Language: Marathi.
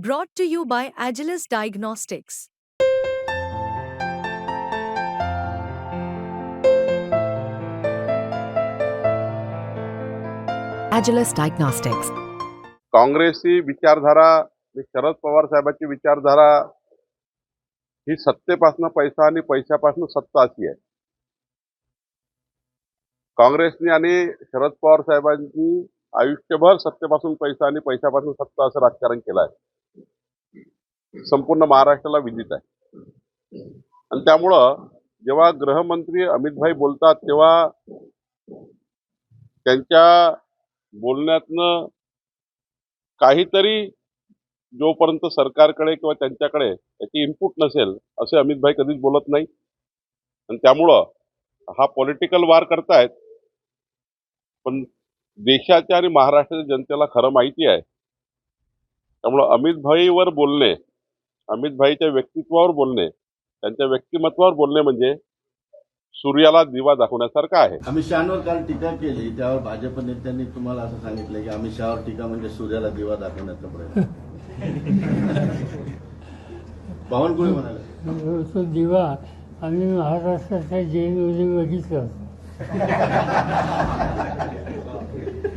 Brought to you by Agilus Diagnostics. Agilus Diagnostics. काँग्रेसची विचारधारा आणि शरद पवार साहेबांची विचारधारा ही सत्तेपासून पैसा आणि पैशापासून सत्ता अशी आहे काँग्रेसने आणि शरद पवार साहेबांनी आयुष्यभर सत्तेपासून पैसा आणि पैशापासून सत्ता असं राजकारण केलं आहे संपूर्ण महाराष्ट्राला विदित आहे. आणि त्यामुळं जेव्हा गृहमंत्री अमितभाई बोलतात तेव्हा त्यांच्या बोलण्यातनं काहीतरी जोपर्यंत सरकारकडे किंवा त्यांच्याकडे त्याची इनपुट नसेल असे अमितभाई कधीच बोलत नाही. आणि त्यामुळं हा पॉलिटिकल वार करतायत. पण देशाच्या आणि महाराष्ट्राच्या जनतेला खरं माहिती आहे. त्यामुळं अमितभाईवर बोलणे अमितभाईच्या व्यक्तित्वावर बोलणे त्यांच्या व्यक्तिमत्वावर बोलणे म्हणजे सूर्याला दिवा दाखवण्यासारखं आहे. अमित शहावर काल टीका केली त्यावर भाजप नेत्यांनी तुम्हाला असं सांगितलं की अमित शहावर टीका म्हणजे सूर्याला दिवा दाखवण्याचा प्रयत्न. बावनकुळे म्हणाले. तो दिवा आम्ही महाराष्ट्राच्या जेलमध्ये बघितलं